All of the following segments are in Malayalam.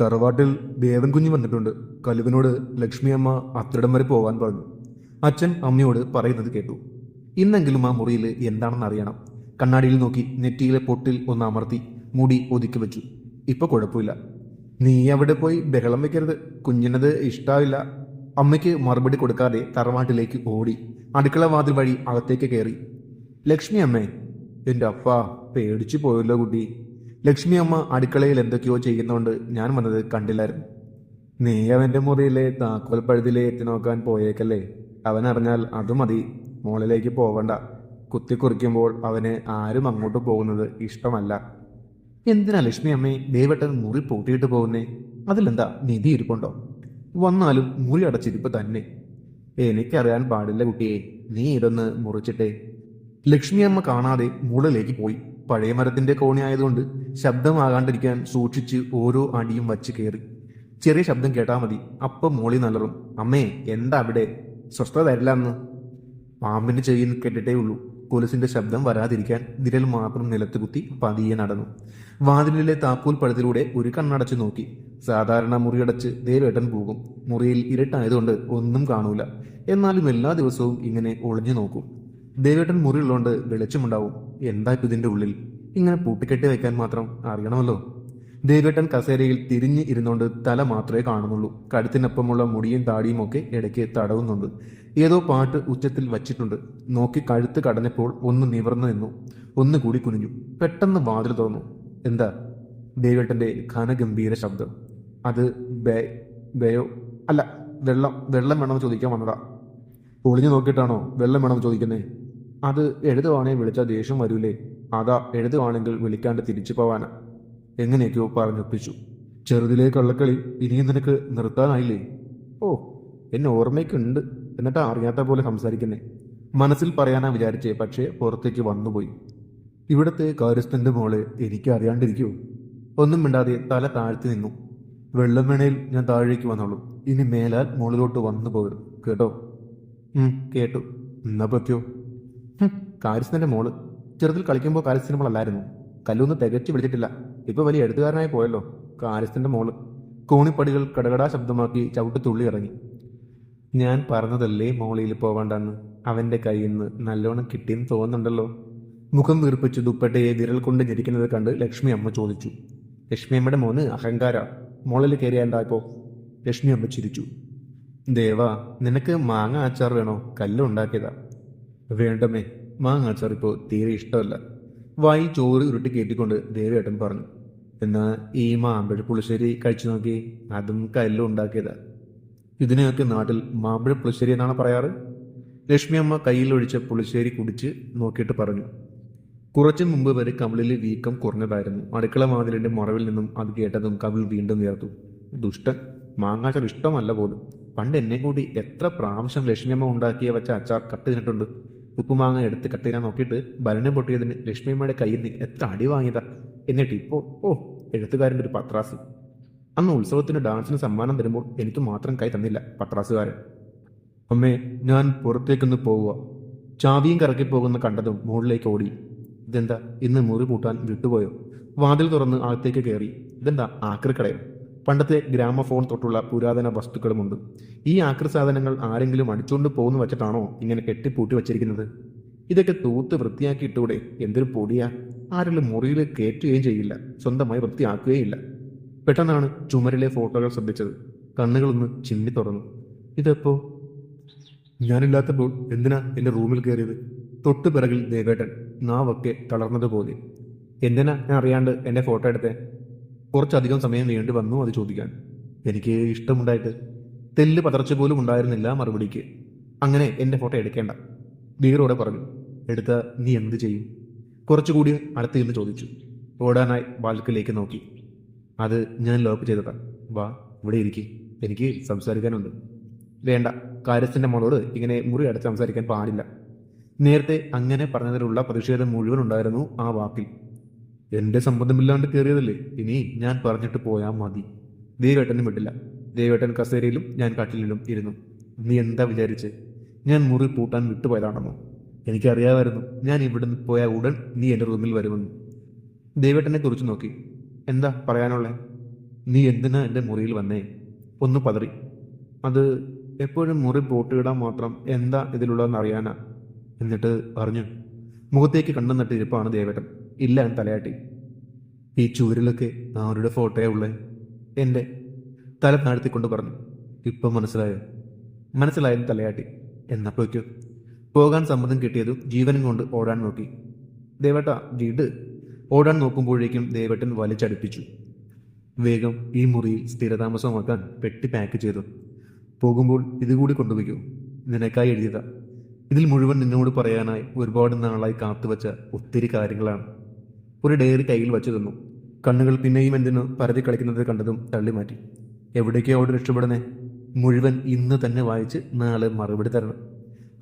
തറവാട്ടിൽ ദേവൻ കുഞ്ഞ് വന്നിട്ടുണ്ട്. കലുവിനോട് ലക്ഷ്മി അമ്മ അത്തിടം വരെ പോവാൻ പറഞ്ഞു. അച്ഛൻ അമ്മയോട് പറയുന്നത് കേട്ടു. ഇന്നെങ്കിലും ആ മുറിയിൽ എന്താണെന്ന് അറിയണം. കണ്ണാടിയിൽ നോക്കി നെറ്റിയിലെ പൊട്ടിൽ ഒന്ന് അമർത്തി മുടി ഒതുക്കി വെച്ചു. ഇപ്പൊ കുഴപ്പമില്ല. നീ അവിടെ പോയി ബഹളം വെക്കരുത്. കുഞ്ഞിനത് ഇഷ്ടാവില്ല. അമ്മയ്ക്ക് മറുപടി കൊടുക്കാതെ തറവാട്ടിലേക്ക് ഓടി അടുക്കള വാതിൽ വഴി അകത്തേക്ക് കയറി. ലക്ഷ്മി അമ്മേ എന്റെ അപ്പ പേടിച്ചു പോയല്ലോ കുട്ടി. ലക്ഷ്മി അമ്മ അടുക്കളയിൽ എന്തൊക്കെയോ ചെയ്യുന്നതുകൊണ്ട് ഞാൻ വന്നത് കണ്ടില്ലായിരുന്നു. നീ അവന്റെ മുറിയിലെ താക്കോൽ പഴുതിലെ എത്തി നോക്കാൻ പോയേക്കല്ലേ? അവൻ അറിഞ്ഞാൽ അത് മതി. മോളിലേക്ക് പോവണ്ട. കുത്തിക്കുറിക്കുമ്പോൾ അവന് ആരും അങ്ങോട്ട് പോകുന്നത് ഇഷ്ടമല്ല. എന്തിനാ ലക്ഷ്മി അമ്മേ ദൈവട്ടൻ മുറി പൂട്ടിയിട്ട് പോകുന്നേ? അതിലെന്താ നിധി ഇരിപ്പുണ്ടോ? വന്നാലും മുറി അടച്ചിരിപ്പ് തന്നെ. എനിക്കറിയാൻ പാടില്ല കുട്ടിയെ. നീ ഇതൊന്ന് മുറിച്ചിട്ടേ. ലക്ഷ്മി അമ്മ കാണാതെ മുകളിലേക്ക് പോയി. പഴയ മരത്തിന്റെ കോണിയായതുകൊണ്ട് ശബ്ദമാകാണ്ടിരിക്കാൻ സൂക്ഷിച്ച് ഓരോ അടിയും വച്ച് കയറി ചെറിയ ശബ്ദം കേട്ടാ മതി. അപ്പം മോളി നല്ലറും. അമ്മേ എന്താ അവിടെ? സ്വസ്ഥത തരില്ല അന്ന്. പാമ്പിന്റെ ചെവിയിൽ കേട്ടിട്ടേ ഉള്ളൂ. കൊലുസിന്റെ ശബ്ദം വരാതിരിക്കാൻ നിരൽ മാത്രം നിലത്ത് കുത്തി പതിയെ നടന്നു. വാതിലിലെ താക്കോൽ പഴുതിലൂടെ ഒരു കണ്ണടച്ചു നോക്കി. സാധാരണ മുറിയടച്ച് ദേവേട്ടൻ പോകും. മുറിയിൽ ഇരുട്ടായതുകൊണ്ട് ഒന്നും കാണൂല. എന്നാലും എല്ലാ ദിവസവും ഇങ്ങനെ ഒളിഞ്ഞു നോക്കും. ദേവേട്ടൻ മുറിയുള്ളതുകൊണ്ട് വെളിച്ചമുണ്ടാവും. എന്താ ഇതിന്റെ ഉള്ളിൽ? ഇങ്ങനെ പൂട്ടിക്കെട്ടി വെക്കാൻ മാത്രം അറിയണമല്ലോ. ദേവേട്ടൻ കസേരയിൽ തിരിഞ്ഞ് ഇരുന്നുകൊണ്ട് തല മാത്രമേ കാണുന്നുള്ളൂ. കഴുത്തിനൊപ്പമുള്ള മുടിയും താടിയും ഒക്കെ ഇടയ്ക്ക് തടവുന്നുണ്ട്. ഏതോ പാട്ട് ഉച്ചത്തിൽ വച്ചിട്ടുണ്ട്. നോക്കി കഴുത്ത് കടഞ്ഞപ്പോൾ ഒന്ന് നിവർന്നു നിന്നു. ഒന്ന് കൂടി കുനിഞ്ഞു. പെട്ടെന്ന് വാതിൽ തുറന്നു. എന്താ? ദേവേട്ടന്റെ ഘനഗംഭീര ശബ്ദം. അത് ബേ ബയോ? അല്ല വെള്ളം വെള്ളം വേണമെന്ന് ചോദിക്കാൻ വന്നതാ. പൊളിഞ്ഞു നോക്കിയിട്ടാണോ വെള്ളം വേണമെന്ന് ചോദിക്കുന്നേ? അത് എഴുതുവാണേ വിളിച്ചാൽ ദേഷ്യം വരൂലേ. അതാ എഴുതുവാണെങ്കിൽ വിളിക്കാണ്ട് തിരിച്ചു പോവാനാ. എങ്ങനെയൊക്കെയോ പറഞ്ഞൊപ്പിച്ചു. ചെറുതിലെ കള്ളക്കളി ഇനിയും നിനക്ക് നിർത്താനായില്ലേ? ഓ എന്നെ ഓർമ്മയ്ക്കുണ്ട്. എന്നിട്ട് അറിയാത്ത പോലെ സംസാരിക്കുന്നേ. മനസ്സിൽ പറയാനാ വിചാരിച്ചേ പക്ഷേ പുറത്തേക്ക് വന്നുപോയി. ഇവിടത്തെ കാര്യസ്ഥന്റെ മോളെ എനിക്ക് അറിയാണ്ടിരിക്കുമോ ഒന്നും മിണ്ടാതെ തല താഴ്ത്തി നിന്നു. വെള്ളം വേണേൽ ഞാൻ താഴേക്ക് വന്നോളൂ. ഇനി മേലാൽ മുകളിലോട്ട് വന്നു പോകരുത് കേട്ടോ കേട്ടു. എന്നാ പറ്റിയോ? ഹും, കാര്യസ്ഥന്റെ മോൾ. ചെറുതിൽ കളിക്കുമ്പോൾ കാര്യസ്ഥന്റെ മോളല്ലായിരുന്നു. കല്ലൊന്ന് തികച്ചു വിളിച്ചിട്ടില്ല ഇപ്പൊ വലിയ എഴുത്തുകാരനായി പോയല്ലോ കാര്യസ്ഥന്റെ മോൾ. കോണിപ്പടികൾ കടകടാ ശബ്ദമാക്കി ചവിട്ട് തുള്ളി ഇറങ്ങി ഞാൻ പറഞ്ഞതല്ലേ മോളിയിൽ പോകണ്ടെന്ന് അവന്റെ കയ്യിൽ നിന്ന് നല്ലോണം കിട്ടിയെന്ന് തോന്നുന്നുണ്ടല്ലോ. മുഖം വീർപ്പിച്ച് ദുപ്പട്ടയെ വിരൽ കൊണ്ട് ഞെരിക്കുന്നത് കണ്ട് ലക്ഷ്മി അമ്മ ചോദിച്ചു. ലക്ഷ്മി അമ്മയുടെ മോന് അഹങ്കാര. മോളിൽ കയറിയാണ്ടായപ്പോ ലക്ഷ്മി അമ്മ ചിരിച്ചു. ദേവാ നിനക്ക് മാങ്ങ അച്ചാർ വേണോ? കല്ല് ഉണ്ടാക്കിയതാ. വേണ്ടമേ? മാങ്ങ അച്ചാർ ഇപ്പോൾ തീരെ ഇഷ്ടമല്ല. വായി ചോറ് ഉരുട്ടി കയറ്റിക്കൊണ്ട് ദേവേട്ടൻ പറഞ്ഞു എന്നാൽ ഈ മാമ്പഴ പുളിശ്ശേരി കഴിച്ചു നോക്കി അതും കല്ലും ഉണ്ടാക്കിയതാ. ഇതിനെയൊക്കെ നാട്ടിൽ മാമ്പഴ പുളിശ്ശേരി എന്നാണ് പറയാറ്? ലക്ഷ്മി അമ്മ കയ്യിലൊഴിച്ച പുളിശ്ശേരി കുടിച്ച് നോക്കിയിട്ട് പറഞ്ഞു കുറച്ചു മുമ്പ് വരെ കവിളിൽ വീക്കം കുറഞ്ഞതായിരുന്നു. അടുക്കള വാതിലിന്റെ മറവിൽ നിന്നും അത് കേട്ടതും കവിൾ വീണ്ടും ഉയർത്തു ദുഷ്ടൻ മാങ്ങാച്ചാർ ഇഷ്ടമല്ല പോലും. പണ്ട് എന്നെ കൂടി എത്ര പ്രാവശ്യം ലക്ഷ്മിയമ്മ ഉണ്ടാക്കിയ വെച്ച അച്ചാർ കട്ട് തിന്നിട്ടുണ്ട് ഉപ്പുമാങ്ങ എടുത്ത് കത്തിരാൻ നോക്കിയിട്ട് ഭരണം പൊട്ടിയതിന് ലക്ഷ്മിയമ്മയുടെ കയ്യിൽ നിന്ന് എത്ര അടി വാങ്ങിയതാ? എന്നിട്ട് ഇപ്പോൾ ഓ എഴുത്തുകാരന്റെ ഒരു പത്രാസ്. അന്ന് ഉത്സവത്തിന് ഡാൻസിന് സമ്മാനം തരുമ്പോൾ എനിക്ക് മാത്രം കൈ തന്നില്ല പത്രാസുകാരൻ. അമ്മേ ഞാൻ പുറത്തേക്കൊന്ന് പോവുക. ചാവിയും കറക്കി പോകുന്ന കണ്ടതും മുകളിലേക്ക് ഓടി. ഇതെന്താ ഇന്ന് മുറി പൂട്ടാൻ വിട്ടുപോയോ? വാതിൽ തുറന്ന് അകത്തേക്ക് കയറി. ഇതെന്താ ആക്രിക്കടയോ? പണ്ടത്തെ ഗ്രാമഫോൺ തൊട്ടുള്ള പുരാതന വസ്തുക്കളുമുണ്ട്. ഈ ആക്രി സാധനങ്ങൾ ആരെങ്കിലും അടിച്ചുകൊണ്ട് പോകുന്നു വെച്ചിട്ടാണോ ഇങ്ങനെ കെട്ടിപ്പൂട്ടി വച്ചിരിക്കുന്നത്? ഇതൊക്കെ തൂത്ത് വൃത്തിയാക്കിയിട്ടൂടെ എന്തൊരു പൊടിയാ? ആരെങ്കിലും മുറിയിൽ കയറ്റുകയും ചെയ്യില്ല സ്വന്തമായി വൃത്തിയാക്കുകയില്ല. പെട്ടെന്നാണ് ചുമരിലെ ഫോട്ടോകൾ ശ്രദ്ധിച്ചത്. കണ്ണുകളൊന്ന് ചിമ്മി തുറന്നു. ഇതെപ്പോ? ഞാനില്ലാത്തപ്പോൾ എന്തിനാ എന്റെ റൂമിൽ കയറിയത്? തൊട്ടു പിറകിൽ ദേവേട്ടൻ നാവൊക്കെ തളർന്നതുപോലെ. എന്തിനാ? ഞാൻ അറിയാണ്ട് എന്റെ ഫോട്ടോ എടുത്തേ. കുറച്ചധികം സമയം വേണ്ടി വന്നു അത് ചോദിക്കാൻ. എനിക്ക് ഇഷ്ടമുണ്ടായിട്ട് തെല്ല് പതർച്ച പോലും ഉണ്ടായിരുന്നില്ല മറുപടിക്ക്. അങ്ങനെ എന്റെ ഫോട്ടോ എടുക്കേണ്ട വീറോടെ പറഞ്ഞു. എടുത്ത നീ എന്ത് ചെയ്യും? കുറച്ചുകൂടി അടുത്ത് നിന്ന് ചോദിച്ചു. ഓടാനായി ബാൽക്കിലേക്ക് നോക്കി. അത് ഞാൻ ലോക്ക് ചെയ്തതാ. വാ ഇവിടെ ഇരിക്കും. എനിക്ക് സംസാരിക്കാനുണ്ട്. വേണ്ട കാര്യസ്ഥന്റെ മോളോട് ഇങ്ങനെ മുറി അടച്ച് സംസാരിക്കാൻ പാടില്ല. നേരത്തെ അങ്ങനെ പറഞ്ഞതിലുള്ള പ്രതിഷേധം മുഴുവൻ ഉണ്ടായിരുന്നു ആ വാക്കിൽ. എന്റെ സമ്മതമില്ലാണ്ട് കയറിയതല്ലേ ഇനി ഞാൻ പറഞ്ഞിട്ട് പോയാൽ മതി. ദേവേട്ടനും വിട്ടില്ല ദേവേട്ടൻ കസേരയിലും ഞാൻ കട്ടിലിലും ഇരുന്നു. നീ എന്താ വിചാരിച്ച്? ഞാൻ മുറി പൂട്ടാൻ വിട്ടുപോയതാണെന്നോ? എനിക്കറിയാമായിരുന്നു. ഞാൻ ഇവിടുന്ന് പോയ ഉടൻ നീ എന്റെ റൂമിൽ വരുമെന്ന്. ദേവേട്ടനെ കുറിച്ച് നോക്കി. എന്താ പറയാനുള്ളേ? നീ എന്തിനാ എന്റെ മുറിയിൽ വന്നേ? ഒന്ന് പതറി. അത് എപ്പോഴും മുറി പൂട്ടിയിടാൻ മാത്രം എന്താ ഇതിലുള്ളതെന്ന് അറിയാനാ എന്നിട്ട് പറഞ്ഞു. മുഖത്തേക്ക് കണ്ണു ഇരിപ്പാണ് ദേവേട്ടൻ. ഇല്ല തലയാട്ടി. ഈ ചൂരിലൊക്കെ ആരുടെ ഫോട്ടോയാ ഉള്ളത് എന്റെ തല താഴ്ത്തിക്കൊണ്ട് പറഞ്ഞു ഇപ്പം മനസ്സിലായോ? മനസ്സിലായാലും തലയാട്ടി? എന്നപ്പോഴേക്കോ പോകാൻ സമ്മതം കിട്ടിയതും ജീവനും കൊണ്ട് ഓടാൻ നോക്കി. ദേവട്ട വീട്? ഓടാൻ നോക്കുമ്പോഴേക്കും ദേവട്ടൻ വലിച്ചടുപ്പിച്ചു. വേഗം ഈ മുറിയിൽ സ്ഥിരതാമസമാക്കാൻ പെട്ടി പാക്ക് ചെയ്തു. പോകുമ്പോൾ ഇതുകൂടി കൊണ്ടുപോയിക്കോ നിനക്കായി എഴുതിയതാ. ഇതിൽ മുഴുവൻ നിന്നോട് പറയാനായി ഒരുപാട് നാളായി കാത്തുവച്ച ഒത്തിരി കാര്യങ്ങളാണ്. ഒരു ഡയറി കയ്യിൽ വച്ചു തന്നു. കണ്ണുകൾ പിന്നെയും എന്തിനു പരതി കളിക്കുന്നത് കണ്ടതും തള്ളി മാറ്റി എവിടേക്കോ അവിടെ രക്ഷപ്പെടണേ മുഴുവൻ ഇന്ന് തന്നെ വായിച്ച് നാളെ മറുപടി തരണം.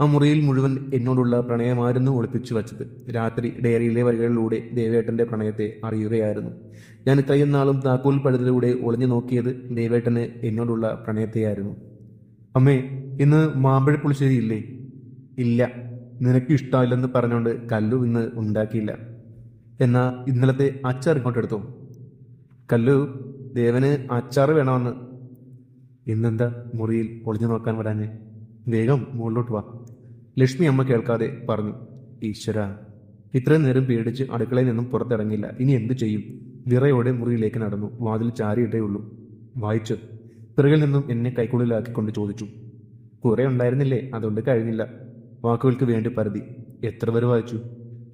ആ മുറിയിൽ മുഴുവൻ എന്നോടുള്ള പ്രണയമായിരുന്നു ഒളിപ്പിച്ചു വച്ചത്. രാത്രി ഡയറിയിലെ വരികളിലൂടെ ദേവേട്ടന്റെ പ്രണയത്തെ അറിയുകയായിരുന്നു. ഞാൻ ഇത്രയും നാളും താക്കോൽ പഴുതിലൂടെ ഒളിഞ്ഞു നോക്കിയത് ദേവേട്ടന് എന്നോടുള്ള പ്രണയത്തെയായിരുന്നു. അമ്മേ ഇന്ന് മാമ്പഴ പുളിശ്ശേരി ഇല്ലേ? ഇല്ല. നിനക്ക് ഇഷ്ടമില്ലെന്ന് പറഞ്ഞുകൊണ്ട് കല്ലു ഇന്ന് ഉണ്ടാക്കിയില്ല. എന്നാ ഇന്നലത്തെ അച്ചാർ ഇങ്ങോട്ട് എടുത്തു. കല്ലു ദേവന് അച്ചാർ വേണമെന്ന്. ഇന്നെന്താ മുറിയിൽ ഒളിഞ്ഞു നോക്കാൻ വരാഞ്ഞ്? വേഗം മുകളിലോട്ട് വാ. ലക്ഷ്മി അമ്മ കേൾക്കാതെ പറഞ്ഞു ഈശ്വര ഇത്രയും നേരം പേടിച്ച് അടുക്കളയിൽ നിന്നും പുറത്തിറങ്ങില്ല ഇനി എന്തു ചെയ്യും? വിറയോടെ മുറിയിലേക്ക് നടന്നു. വാതിൽ ചാരിയിട്ടേ ഉള്ളൂ. വായിച്ചു. പിറകിൽ നിന്നും എന്നെ കൈക്കുള്ളിലാക്കിക്കൊണ്ട് ചോദിച്ചു കുറെ ഉണ്ടായിരുന്നില്ലേ? അതുകൊണ്ട് കഴിഞ്ഞില്ല. വാക്കുകൾക്ക് വേണ്ടി പരതി. എത്ര പേര് വായിച്ചു?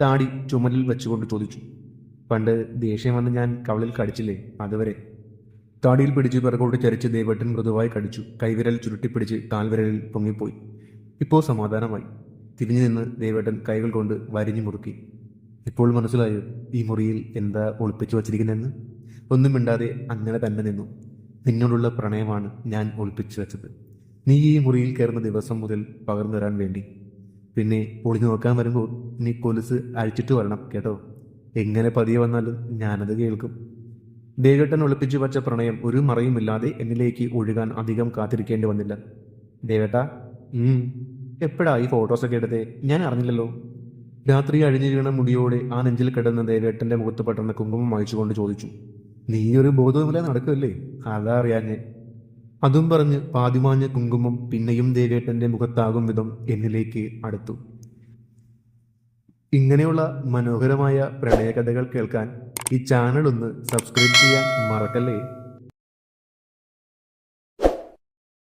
താടി ചുമലിൽ വെച്ചുകൊണ്ട് ചോദിച്ചു. പണ്ട് ദേഷ്യം വന്ന് ഞാൻ കവളിൽ കടിച്ചില്ലേ? അതുവരെ. താടിയിൽ പിടിച്ച് പിറകോട്ട് ചരിച്ച് ദേവട്ടൻ മൃദുവായി കടിച്ചു. കൈവിരൽ ചുരുട്ടിപ്പിടിച്ച് കാൽവിരലിൽ പൊങ്ങിപ്പോയി. ഇപ്പോൾ സമാധാനമായി. തിരിഞ്ഞു നിന്ന് ദേവേട്ടൻ കൈകൾ കൊണ്ട് വരിഞ്ഞു മുറുക്കി. ഇപ്പോൾ മനസ്സിലായോ ഈ മുറിയിൽ എന്താ ഒളിപ്പിച്ചു വച്ചിരിക്കുന്നതെന്ന്? ഒന്നും മിണ്ടാതെ അങ്ങനെ തന്നെ നിന്നു. നിന്നോടുള്ള പ്രണയമാണ് ഞാൻ ഒളിപ്പിച്ചു വെച്ചത്. നീ ഈ മുറിയിൽ കയറുന്ന ദിവസം മുതൽ പകർന്നു തരാൻ വേണ്ടി. പിന്നെ ഒളിഞ്ഞു നോക്കാൻ വരുമ്പോൾ നീ കൊലുസ് അഴിച്ചിട്ട് വരണം കേട്ടോ. എങ്ങനെ പതിയെ വന്നാലും ഞാനത് കേൾക്കും. ദേവേട്ടൻ ഒളിപ്പിച്ചു വച്ച പ്രണയം ഒരു മറയുമില്ലാതെ എന്നിലേക്ക് ഒഴുകാൻ അധികം കാത്തിരിക്കേണ്ടി വന്നില്ല. ദേവേട്ട എപ്പോഴാ ഈ ഫോട്ടോസൊക്കെ എടുത്തേ? ഞാൻ അറിഞ്ഞില്ലല്ലോ. രാത്രി അഴിഞ്ഞു വീണ മുടിയോടെ ആ നെഞ്ചിൽ കിടന്ന ദേവേട്ടന്റെ മുഖത്ത് പെട്ടെന്ന് കുങ്കുമം വായിച്ചുകൊണ്ട് ചോദിച്ചു നീ ഒരു ബോധവുമില്ല നടക്കുമല്ലേ അതാ അറിയാഞ്ഞേ അതും പറഞ്ഞ് പാതിമാഞ്ഞ കുങ്കുമം പിന്നെയും ദേവേട്ടന്റെ മുഖത്താകും വിധം എന്നിലേക്ക് അടുത്തു. ഇങ്ങനെയുള്ള മനോഹരമായ പ്രണയകഥകൾ കേൾക്കാൻ ഈ ചാനൽ ഒന്ന് സബ്സ്ക്രൈബ് ചെയ്യാൻ മറക്കല്ലേ?